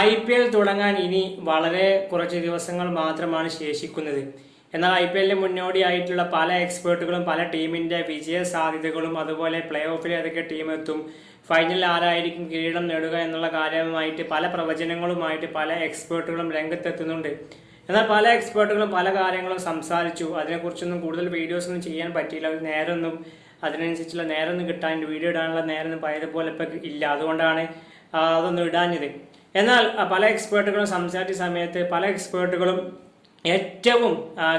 I P L തുടങ്ങാൻ ഇനി വളരെ കുറച്ച് ദിവസങ്ങൾ മാത്രമാണ് ശേഷിക്കുന്നത്. എന്നാൽ ഐ പി എല്ലിന് മുന്നോടിയായിട്ടുള്ള പല എക്സ്പേർട്ടുകളും പല ടീമിന്റെ വിജയ സാധ്യതകളും അതുപോലെ പ്ലേ ഓഫിൽ ഏതൊക്കെ ടീം എത്തും ഫൈനലിൽ ആരായിരിക്കും കിരീടം നേടുക എന്നുള്ള കാര്യവുമായിട്ട് പല പ്രവചനങ്ങളുമായിട്ട് പല എക്സ്പേർട്ടുകളും രംഗത്തെത്തുന്നുണ്ട്. എന്നാൽ പല എക്സ്പേർട്ടുകളും പല കാര്യങ്ങളും സംസാരിച്ചു. അതിനെക്കുറിച്ചൊന്നും കൂടുതൽ വീഡിയോസ് ഒന്നും ചെയ്യാൻ പറ്റിയില്ല. നേരമൊന്നും അതിനനുസരിച്ചുള്ള നേരമൊന്നും കിട്ടാൻ വീഡിയോ ഇടാനുള്ള നേരമൊന്നും പഴയതുപോലെ ഇപ്പം ഇല്ല. അതുകൊണ്ടാണ് അതൊന്നും ഇടാഞ്ഞത്. എന്നാൽ പല എക്സ്പേർട്ടുകളും സംസാരിച്ച സമയത്ത് പല എക്സ്പേർട്ടുകളും ഏറ്റവും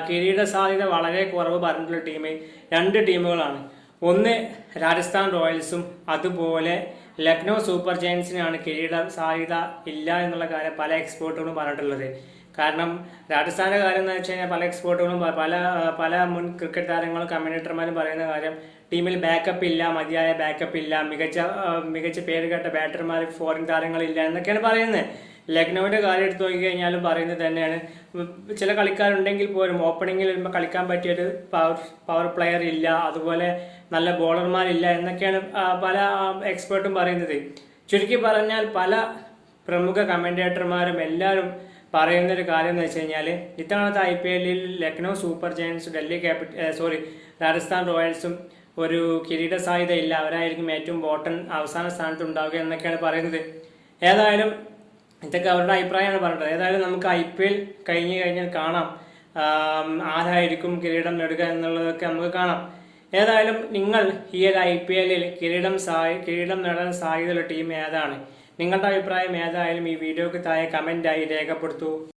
കിരീട സാധ്യത വളരെ കുറവ് പറഞ്ഞിട്ടുള്ള ടീം രണ്ട് ടീമുകളാണ്. ഒന്ന് രാജസ്ഥാൻ റോയൽസും അതുപോലെ ലക്നൗ സൂപ്പർ ജയൻസിനാണ് കിരീട സാധ്യത ഇല്ല എന്നുള്ള കാര്യം പല എക്സ്പേർട്ടുകളും പറഞ്ഞിട്ടുള്ളത്. കാരണം രാജസ്ഥാന്റെ കാര്യം എന്ന് വെച്ച് കഴിഞ്ഞാൽ പല എക്സ്പോർട്ടുകളും പല പല മുൻ ക്രിക്കറ്റ് താരങ്ങളും കമ്മ്യൂണിറ്റർമാരും പറയുന്ന കാര്യം ടീമിൽ ബാക്കപ്പ് ഇല്ല മതിയായ ബാക്കപ്പ് ഇല്ല മികച്ച മികച്ച പേര് കേട്ട ബാറ്റർമാർ ഫോറിൻ താരങ്ങളില്ല എന്നൊക്കെയാണ് പറയുന്നത്. ലക്നൌവിന്റെ കാര്യം എടുത്തു നോക്കിക്കഴിഞ്ഞാലും പറയുന്നത് തന്നെയാണ്. ചില കളിക്കാരുണ്ടെങ്കിൽ പോലും ഓപ്പണിങ്ങിൽ വരുമ്പോൾ കളിക്കാൻ പറ്റിയൊരു പവർ പവർ പ്ലെയർ ഇല്ല. അതുപോലെ നല്ല ബോളർമാരില്ല എന്നൊക്കെയാണ് പല എക്സ്പേർട്ടും പറയുന്നത്. ചുരുക്കി പറഞ്ഞാൽ പല പ്രമുഖ കമന്റേറ്റർമാരും എല്ലാവരും പറയുന്ന ഒരു കാര്യം എന്ന് വെച്ച് കഴിഞ്ഞാൽ ഇത്തവണത്തെ ഐ പി എല്ലിൽ Lucknow super giants Delhi capital sorry Rajasthan റോയൽസും ഒരു കിരീട സാധ്യതയില്ല. അവരായിരിക്കും ഏറ്റവും ബോട്ടൺ അവസാന സ്ഥാനത്ത് ഉണ്ടാവുക എന്നൊക്കെയാണ് പറയുന്നത്. ഏതായാലും ഇതൊക്കെ അവരുടെ അഭിപ്രായമാണ് പറഞ്ഞത്. ഏതായാലും നമുക്ക് ഐ പി എൽ കഴിഞ്ഞ് കഴിഞ്ഞാൽ കാണാം. ആരായിരിക്കും കിരീടം നേടുക എന്നുള്ളതൊക്കെ നമുക്ക് കാണാം. ഏതായാലും നിങ്ങൾ ഈ ഒരു ഐ പി എല്ലിൽ കിരീടം സായി കിരീടം നേടാൻ സാധ്യതയുള്ള ടീം ഏതാണ്? നിങ്ങളുടെ അഭിപ്രായം ഏതായാലും ഈ വീഡിയോക്ക് താഴെ കമന്റായി രേഖപ്പെടുത്തൂ.